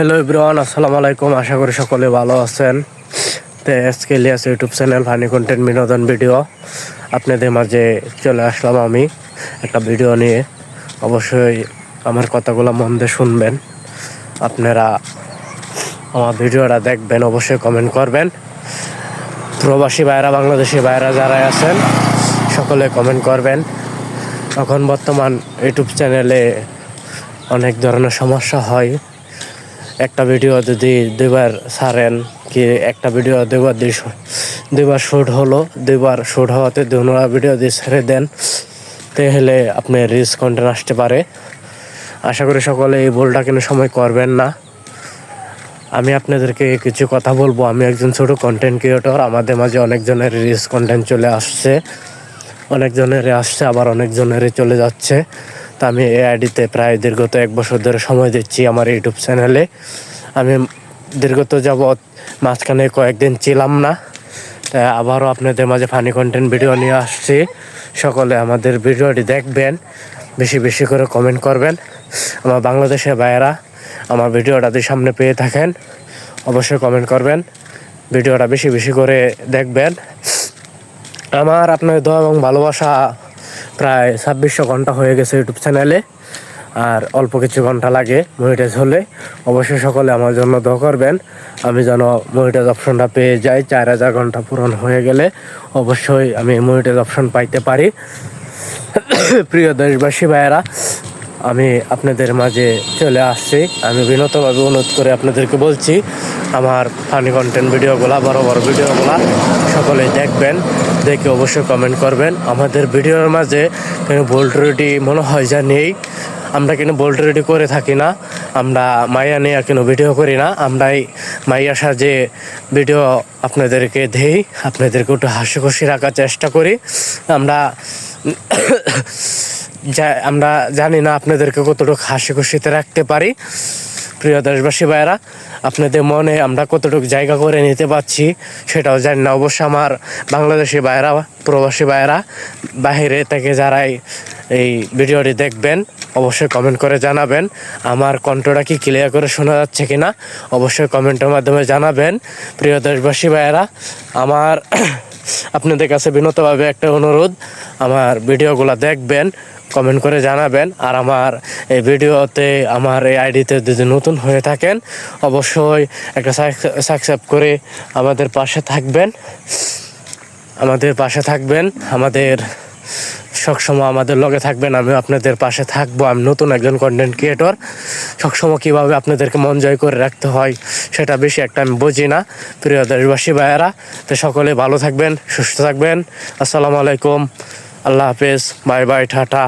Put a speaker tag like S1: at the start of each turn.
S1: Hello Ibran আসসালামু আলাইকুম আশা করি সকলে ভালো আছেন। তো আজকে লিয়াস ইউটিউব চ্যানেল ফানি কন্টেন্ট বিনোদন ভিডিও আপনাদের মাঝে চলে আসলাম আমি একটা ভিডিও নিয়ে। অবশ্যই আমার কথাগুলো মন দিয়ে শুনবেন। আপনারা আমার ভিডিওটা দেখবেন, অবশ্যই কমেন্ট করবেন। প্রবাসী ভাইরা, বাংলাদেশি ভাইরা যারা আছেন, সকলে কমেন্ট করবেন। এখন বর্তমান ইউটিউব চ্যানেলে অনেক ধরনের সমস্যা হয়। একটা ভিডিও যদি দুইবার ছাড়েন কি একটা ভিডিও দুইবার দুই দুইবার শ্যুট হলো, দুইবার শ্যুট হওয়াতে দুনোরা ভিডিও দিয়ে ছেড়ে দেন, তাহলে আপনি রিস কন্টেন্ট আসতে পারে। আশা করি সকলে এই ভুলটা কোনো সময় করবেন না। আমি আপনাদেরকে কিছু কথা বলব। আমি একজন ছোট কন্টেন্ট ক্রিয়েটর আমাদের মাঝে অনেকজনের রিস কন্টেন্ট চলে আসছে। অনেকজনের আসছে, আবার অনেকজনেরই চলে যাচ্ছে। তা আমি এই আইডিতে প্রায় দীর্ঘত এক বছর ধরে সময় দিচ্ছি আমার ইউটিউব চ্যানেলে। আমি দীর্ঘত যাবৎ মাঝখানে কয়েকদিন ছিলাম না আবারও আপনাদের মাঝে ফানি কন্টেন্ট ভিডিও নিয়ে আসছি। সকলে আমাদের ভিডিওটি দেখবেন, বেশি বেশি করে কমেন্ট করবেন। আমার বাংলাদেশের ভাইয়েরা আমার ভিডিওটা যদি সামনে পেয়ে থাকেন, অবশ্যই কমেন্ট করবেন, ভিডিওটা বেশি বেশি করে দেখবেন। আমার আপনার দোয়া এবং ভালোবাসা প্রায় ছাব্বিশশো ঘণ্টা হয়ে গেছে ইউটিউব চ্যানেলে, আর অল্প কিছু ঘণ্টা লাগে মনিটাইজ হলে। অবশ্যই সকলে আমার জন্য দোয়া করবেন। আমি যেন মনিটাইজ অপশনটা পেয়ে যাই, চার হাজার ঘণ্টা পূরণ হয়ে গেলে অবশ্যই আমি মনিটাইজ অপশন পাইতে পারি। প্রিয় দেশবাসী ভাইয়েরা, আমি আপনাদের মাঝে চলে আসছি। আমি বিনতভাবে অনুরোধ করে আপনাদেরকে বলছি আমার ফানি কন্টেন্ট ভিডিওগুলো, বড় বড় ভিডিওগুলো সকলে দেখবেন, দেখে অবশ্যই কমেন্ট করবেন। আমাদের ভিডিওর মাঝে কোনো ভুল ত্রুটি মনে হয় যা নেই। আমরা কিন্তু ভুল ত্রুটি করে থাকি না। আমরা মাইয়া নিয়ে কিন্তু ভিডিও করি না। আমরাই মাইয়া সাজে ভিডিও আপনাদেরকে দেই। আপনাদেরকে একটু হাসি খুশি রাখার চেষ্টা করি। আমরা আমরা জানি না আপনাদেরকে কতটুকু হাসি খুশিতে রাখতে পারি। প্রিয় দেশবাসী ভাইয়েরা, আপনাদের মনে আমরা কতটুকু জায়গা করে নিতে পারছি সেটাও জানি না। অবশ্য আমার বাংলাদেশি ভাইয়েরা, প্রবাসী ভাইয়েরা, বাহিরে থেকে যারাই এই ভিডিওটি দেখবেন, অবশ্যই কমেন্ট করে জানাবেন, আমার কণ্ঠটা কি ক্লিয়ার করে শোনা যাচ্ছে কি না অবশ্যই কমেন্টের মাধ্যমে জানাবেন। প্রিয় দেশবাসী ভাইয়েরা, আমার আপনাদের কাছে বিনতভাবে একটা অনুরোধ, আমার ভিডিওগুলো দেখবেন কমেন্ট করে জানাবেন। আর আমার এই ভিডিওতে, আমার এই আইডিতে যদি নতুন হয়ে থাকেন, অবশ্যই একটা সাবস্ক্রাইব করে আমাদের পাশে থাকবেন। আমাদের পাশে থাকবেন। আমাদের সবসময় আমাদের লগে থাকবেন। আমি আপনাদের পাশে থাকব। আমি নতুন একজন কন্টেন্ট ক্রিয়েটর সবসময় কীভাবে আপনাদেরকে মন জয় করে রাখতে হয়, সেটা বেশি একটা আমি বুঝি না। প্রিয় দেশবাসী ভাইয়েরা, তো সকলে ভালো থাকবেন, সুস্থ থাকবেন। আসসালামু আলাইকুম। আল্লাহ হাফেজ বাই বাই টাটা।